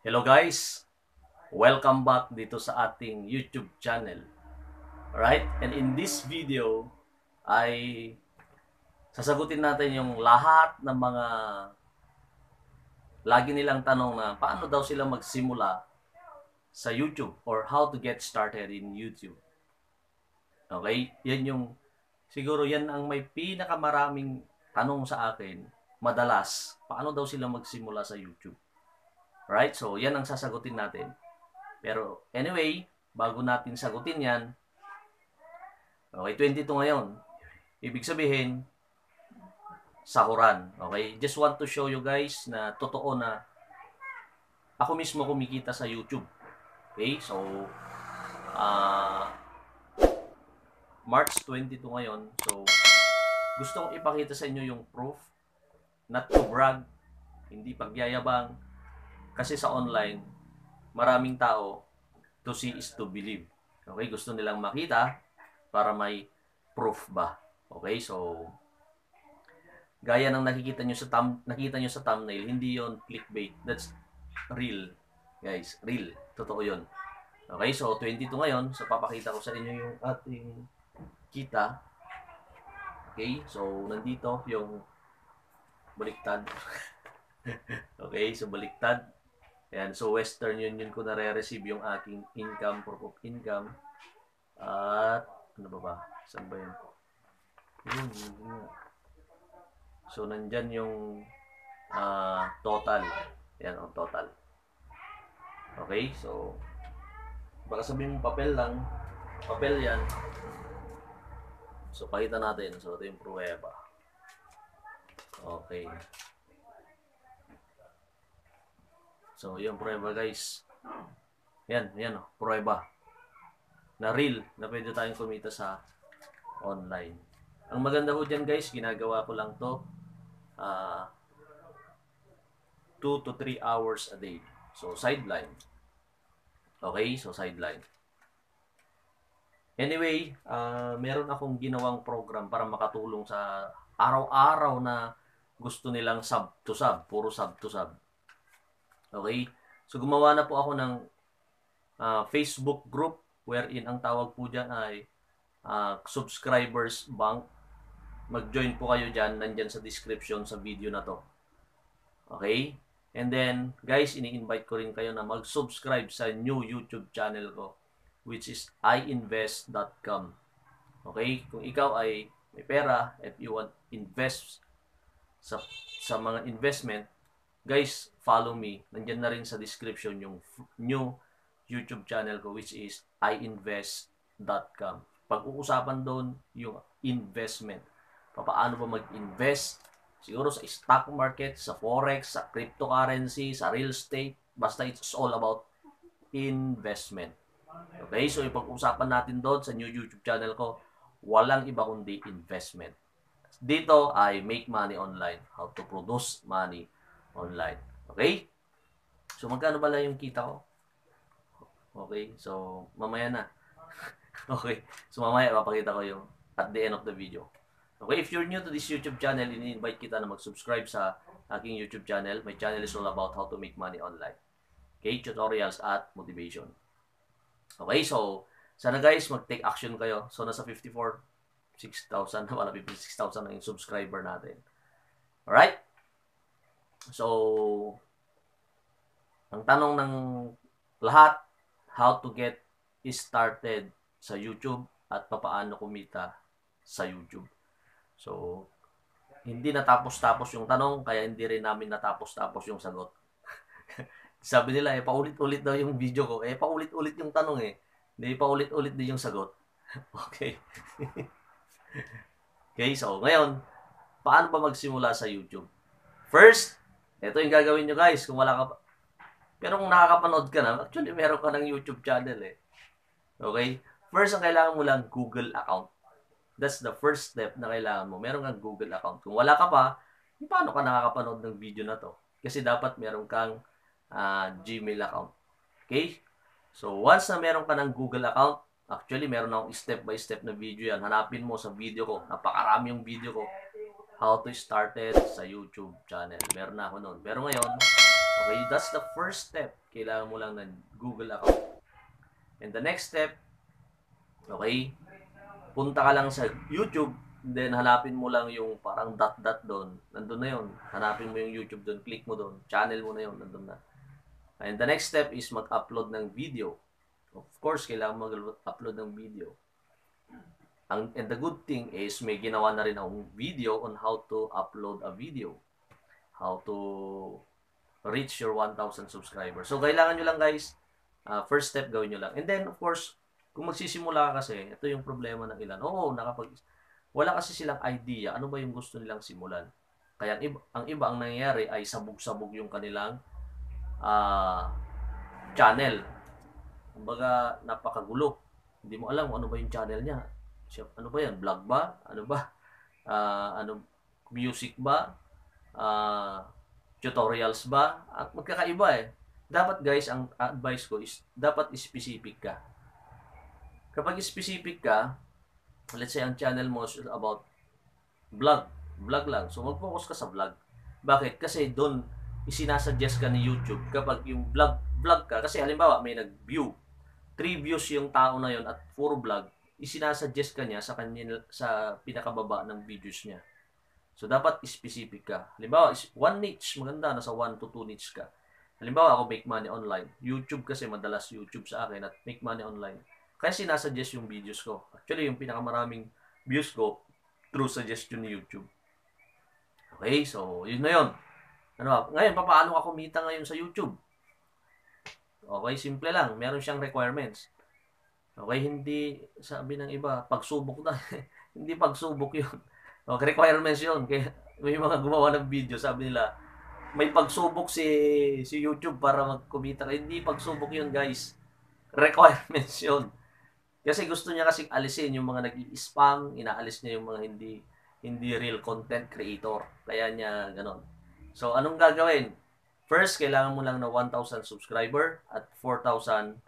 Hello guys! Welcome back dito sa ating YouTube channel. Alright? And in this video ay sasagutin natin yung lahat ng mga lagi nilang tanong na paano daw sila magsimula sa YouTube or how to get started in YouTube. Okay? Yan yung siguro yan ang may pinakamaraming tanong sa akin madalas. Paano daw sila magsimula sa YouTube? Right? So, yan ang sasagutin natin. Pero, anyway, bago natin sagutin yan, okay, 22 ngayon. Ibig sabihin, sahuran. Okay? Just want to show you guys na totoo na ako mismo kumikita sa YouTube. Okay? So, uh, March 22 ngayon. So, gusto kong ipakita sa inyo yung proof. Not to brag, hindi pagyayabang, kasi sa online, maraming tao, to see is to believe. Okay, gusto nilang makita para may proof ba. Okay, so gaya ng nakikita nyo sa thumb, nakita nyo sa thumbnail, hindi yon clickbait. That's real. Guys, real. Totoo yon. Okay, so 22 ngayon, so papakita ko sa inyo yung ating kita. Okay, so nandito yung baliktad. okay, so baliktad. Ayan, so Western Union ko nare-receive yung aking income, proof of income. At, ano ba ba? Saan ba yun? Yun, yun, yun. So, nandyan yung uh, total. Ayan, ang total. Okay, so, baka sabihin mo papel lang. Papel yan. So, pakita natin. So, ito yung pruweba. Okay. So, yung prueba guys. Yan, yan o, oh, prueba. Na real, na pwede tayong kumita sa online. Ang maganda ho dyan guys, ginagawa ko lang to uh, ah, 2 to 3 hours a day. So, sideline. Okay, so sideline. Anyway, uh, meron akong ginawang program para makatulong sa araw-araw na gusto nilang sub to sub, puro sub to sub. Okay? So gumawa na po ako ng uh, Facebook group wherein ang tawag po dyan ay uh, subscribers bank. Mag-join po kayo dyan, nandyan sa description sa video na to. Okay? And then, guys, ini-invite ko rin kayo na mag-subscribe sa new YouTube channel ko which is iinvest.com. Okay? Kung ikaw ay may pera, if you want invest sa sa mga investment, guys, follow me. Nandiyan na rin sa description yung new YouTube channel ko which is iinvest.com. Pag-uusapan doon yung investment. Paano ba mag-invest? Siguro sa stock market, sa forex, sa cryptocurrency, sa real estate. Basta it's all about investment. Okay, so ipag-usapan natin doon sa new YouTube channel ko, walang iba kundi investment. Dito ay make money online, how to produce money online. Okay? So, magkano pala yung kita ko? Okay? So, mamaya na. okay? So, mamaya papakita ko yung at the end of the video. Okay? If you're new to this YouTube channel, ini-invite kita na mag-subscribe sa aking YouTube channel. My channel is all about how to make money online. Okay? Tutorials at motivation. Okay? So, sana guys, mag-take action kayo. So, nasa 54 6,000 na wala 56,000 na yung subscriber natin. Alright? So, ang tanong ng lahat, how to get started sa YouTube at papaano kumita sa YouTube. So, hindi natapos-tapos yung tanong, kaya hindi rin namin natapos-tapos yung sagot. Sabi nila, eh, paulit-ulit daw yung video ko. Eh, paulit-ulit yung tanong eh. Hindi, paulit-ulit din yung sagot. okay. okay, so ngayon, paano ba magsimula sa YouTube? First, ito yung gagawin nyo guys kung wala ka pa. Pero kung nakakapanood ka na, actually meron ka ng YouTube channel eh. Okay? First, ang kailangan mo lang Google account. That's the first step na kailangan mo. Meron kang Google account. Kung wala ka pa, paano ka nakakapanood ng video na to? Kasi dapat meron kang uh, Gmail account. Okay? So, once na meron ka ng Google account, actually, meron akong step-by-step na video yan. Hanapin mo sa video ko. Napakarami yung video ko. How to start it sa YouTube channel. Meron na ako noon. Pero ngayon, okay, that's the first step. Kailangan mo lang ng Google account. And the next step, okay, punta ka lang sa YouTube, then hanapin mo lang yung parang dot-dot doon. Nandun na yun. Hanapin mo yung YouTube doon, click mo doon, channel mo na yun, nandun na. And the next step is mag-upload ng video. Of course, kailangan mag-upload ng video. Ang, and the good thing is, may ginawa na rin akong video on how to upload a video. How to reach your 1,000 subscribers. So, kailangan nyo lang guys, uh, first step gawin nyo lang. And then, of course, kung magsisimula ka kasi, ito yung problema ng ilan. Oo, nakapag... Wala kasi silang idea ano ba yung gusto nilang simulan. Kaya ang iba, ang, iba, ang nangyayari ay sabog-sabog yung kanilang uh, channel. Kumbaga, napakagulo. Hindi mo alam ano ba yung channel niya. Ano ba yan? Vlog ba? Ano ba? Uh, ano, music ba? Uh, tutorials ba? At magkakaiba eh. Dapat guys, ang advice ko is dapat specific ka Kapag specific ka, let's say ang channel mo is about vlog, vlog lang. So mag-focus ka sa vlog. Bakit? Kasi doon isinasuggest ka ni YouTube kapag yung vlog vlog ka. Kasi halimbawa may nag-view. 3 views yung tao na yon at puro vlog isinasuggest ka niya sa kanya sa pinakababa ng videos niya. So dapat specific ka. Halimbawa is one niche maganda nasa 1 to 2 niche ka. Halimbawa ako make money online. YouTube kasi madalas YouTube sa akin at make money online kaya sinasuggest yung videos ko. Actually, yung pinakamaraming views ko through suggestion ni YouTube. Okay, so yun na yun. Ano, ngayon, paano ka kumita ngayon sa YouTube? Okay, simple lang. Meron siyang requirements. Okay, hindi, sabi ng iba, pagsubok na. hindi pagsubok yun. Okay, requirements yun. Kaya may mga gumawa ng video, sabi nila, may pagsubok si si YouTube para magkumita. Hindi pagsubok yun, guys. Requirements yun. Kasi gusto niya kasi alisin yung mga nag-i-spam, inaalis niya yung mga hindi hindi real content creator. Kaya niya ganon. So, anong gagawin? First, kailangan mo lang na 1,000 subscriber at 4,000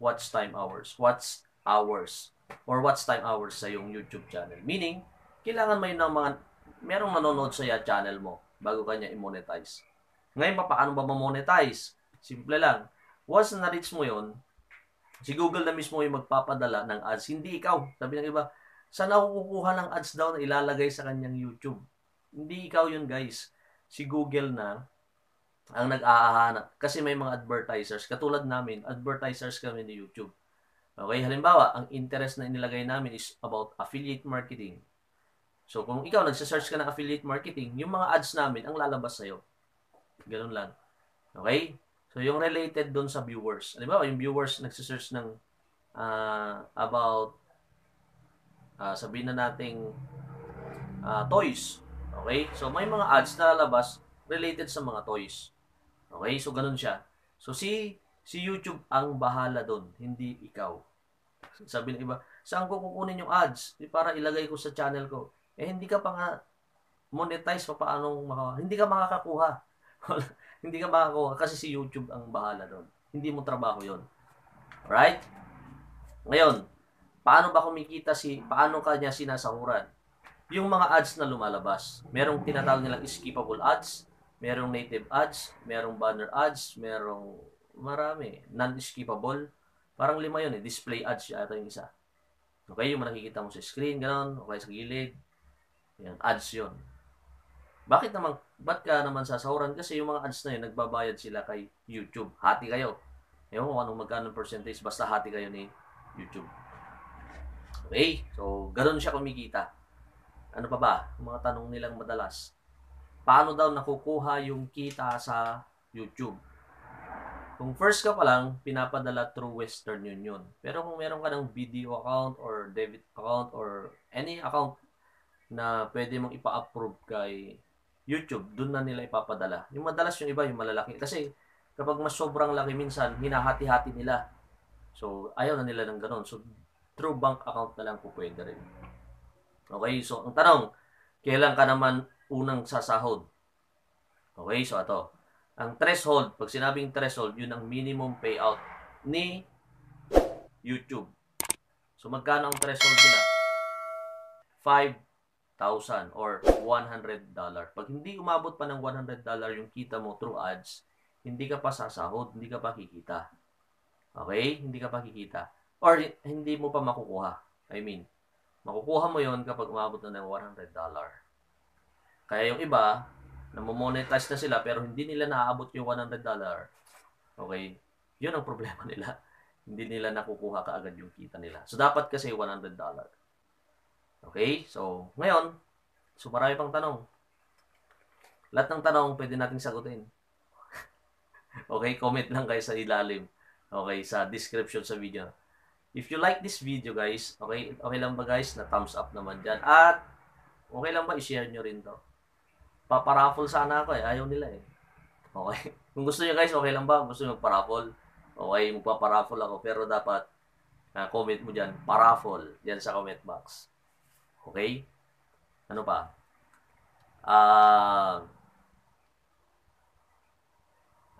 watch time hours. Watch hours. Or watch time hours sa yung YouTube channel. Meaning, kailangan may ng mga, merong manonood sa channel mo bago kanya i-monetize. Ngayon pa, paano ba ma-monetize? Simple lang. Once na-reach mo yon Si Google na mismo yung magpapadala ng ads, hindi ikaw. Sabi ng iba, saan ako kukuha ng ads daw na ilalagay sa kanyang YouTube? Hindi ikaw yun guys. Si Google na ang nag-aahanap. Kasi may mga advertisers. Katulad namin, advertisers kami ni YouTube. Okay, halimbawa, ang interest na inilagay namin is about affiliate marketing. So, kung ikaw nagsa-search ka ng affiliate marketing, yung mga ads namin ang lalabas sa'yo. Ganun lang. Okay? So, yung related doon sa viewers. Di ba, yung viewers nagsisearch ng uh, about, uh, sabihin na nating uh, toys. Okay? So, may mga ads na lalabas related sa mga toys. Okay? So, ganun siya. So, si, si YouTube ang bahala doon, hindi ikaw. Sabi ng iba, saan ko kukunin yung ads? Para ilagay ko sa channel ko. Eh, hindi ka pa nga monetize pa paano maka, hindi ka makakakuha. Hindi ka makakuha kasi si YouTube ang bahala doon. Hindi mo trabaho yon. Right? Ngayon, paano ba kumikita si, paano kanya sinasahuran? Yung mga ads na lumalabas. Merong tinatawag nilang skippable ads, merong native ads, merong banner ads, merong marami. Non-skippable. Parang lima yun eh. Display ads yata yung isa. Okay, yung nakikita mo sa screen, gano'n, okay, sa gilid. Yan, ads yun. Bakit naman, ba't ka naman sasahuran? Kasi yung mga ads na yun, nagbabayad sila kay YouTube. Hati kayo. Ewan ko anong magkano percentage, basta hati kayo ni YouTube. Okay, so ganoon siya kumikita. Ano pa ba? Mga tanong nilang madalas. Paano daw nakukuha yung kita sa YouTube? Kung first ka pa lang, pinapadala through Western Union. Pero kung meron ka ng video account or debit account or any account na pwede mong ipa-approve kay YouTube, doon na nila ipapadala. Yung madalas yung iba, yung malalaki. Kasi kapag mas sobrang laki minsan, hinahati-hati nila. So, ayaw na nila ng ganun. So, through bank account na lang po pwede rin. Okay, so ang tanong, kailan ka naman unang sasahod? Okay, so ito. Ang threshold, pag sinabing threshold, yun ang minimum payout ni YouTube. So magkano ang threshold nila? 5,000 or 100 dollar. Pag hindi umabot pa ng 100 dollar yung kita mo through ads, hindi ka pa sasahod, hindi ka pa kikita. Okay? Hindi ka pa kikita. Or hindi mo pa makukuha. I mean, makukuha mo yon kapag umabot na ng 100 dollar. Kaya yung iba, namo-monetize na sila pero hindi nila naaabot yung 100 dollar. Okay? Yun ang problema nila. Hindi nila nakukuha kaagad yung kita nila. So, dapat kasi 100 dollar. Okay? So, ngayon, so marami pang tanong. Lahat ng tanong pwede nating sagutin. okay? Comment lang kayo sa ilalim. Okay? Sa description sa video. If you like this video, guys, okay? Okay lang ba, guys, na thumbs up naman dyan? At, okay lang ba i-share nyo rin to? Paparaffle sana ako eh. Ayaw nila eh. Okay? Kung gusto niyo guys, okay lang ba? Gusto niyo magparaffle? Okay, magpaparaffle ako. Pero dapat, uh, comment mo dyan, paraffle, dyan sa comment box. Okay? Ano pa? Ah... Uh,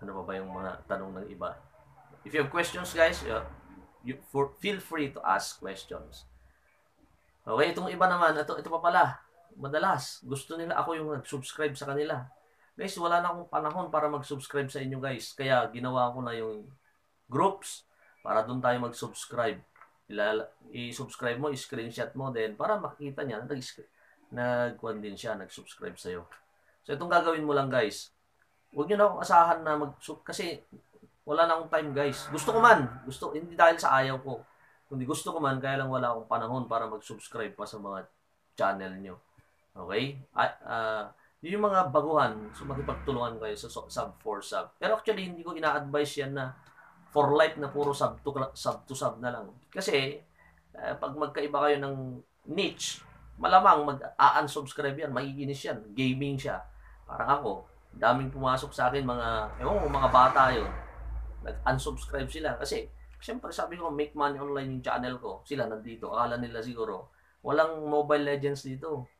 ano pa ba yung mga tanong ng iba? If you have questions, guys, uh, you for, feel free to ask questions. Okay, itong iba naman, ito, ito pa pala. Madalas, gusto nila ako yung nag-subscribe sa kanila. Guys, wala na akong panahon para mag-subscribe sa inyo, guys. Kaya ginawa ko na yung groups para doon tayo mag-subscribe. I-subscribe mo, i-screenshot mo din para makita niya nag nag din siya, nag-subscribe sa iyo. So itong gagawin mo lang, guys. Huwag niyo na akong asahan na mag kasi wala na akong time, guys. Gusto ko man, gusto hindi dahil sa ayaw ko. Kundi gusto ko man kaya lang wala akong panahon para mag-subscribe pa sa mga channel niyo. Okay? At uh, yung mga baguhan, so makipagtulungan kayo sa sub for sub. Pero actually, hindi ko ina-advise yan na for life na puro sub to sub, to sub na lang. Kasi, uh, pag magkaiba kayo ng niche, malamang mag-unsubscribe yan, maiinis yan, gaming siya. Parang ako, daming pumasok sa akin mga, ewan ko, mga bata yun. Nag-unsubscribe sila kasi, siyempre sabi ko, make money online yung channel ko. Sila nandito, akala nila siguro, walang Mobile Legends dito.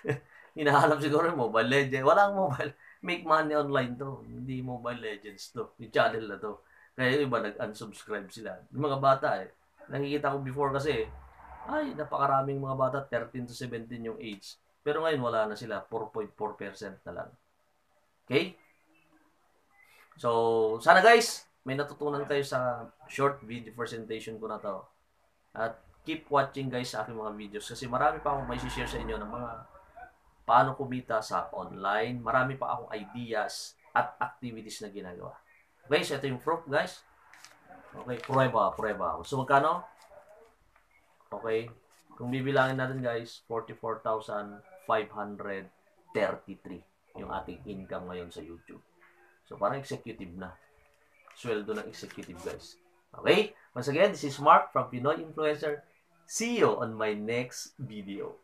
hinahanap siguro yung Mobile Legends. Walang mobile. Make money online to. Hindi Mobile Legends to. Yung channel na to. Kaya yung iba nag-unsubscribe sila. Yung mga bata eh. Nakikita ko before kasi, ay, napakaraming mga bata, 13 to 17 yung age. Pero ngayon wala na sila, 4.4% na lang. Okay? So, sana guys, may natutunan kayo sa short video presentation ko na to. At keep watching guys sa aking mga videos kasi marami pa akong may share sa inyo ng mga paano kumita sa online. Marami pa akong ideas at activities na ginagawa. Guys, ito yung proof, guys. Okay, prueba, prueba. So, magkano? Okay. Kung bibilangin natin, guys, 44,533 yung ating income ngayon sa YouTube. So, parang executive na. Sweldo ng executive, guys. Okay? Once again, this is Mark from Pinoy Influencer. See you on my next video.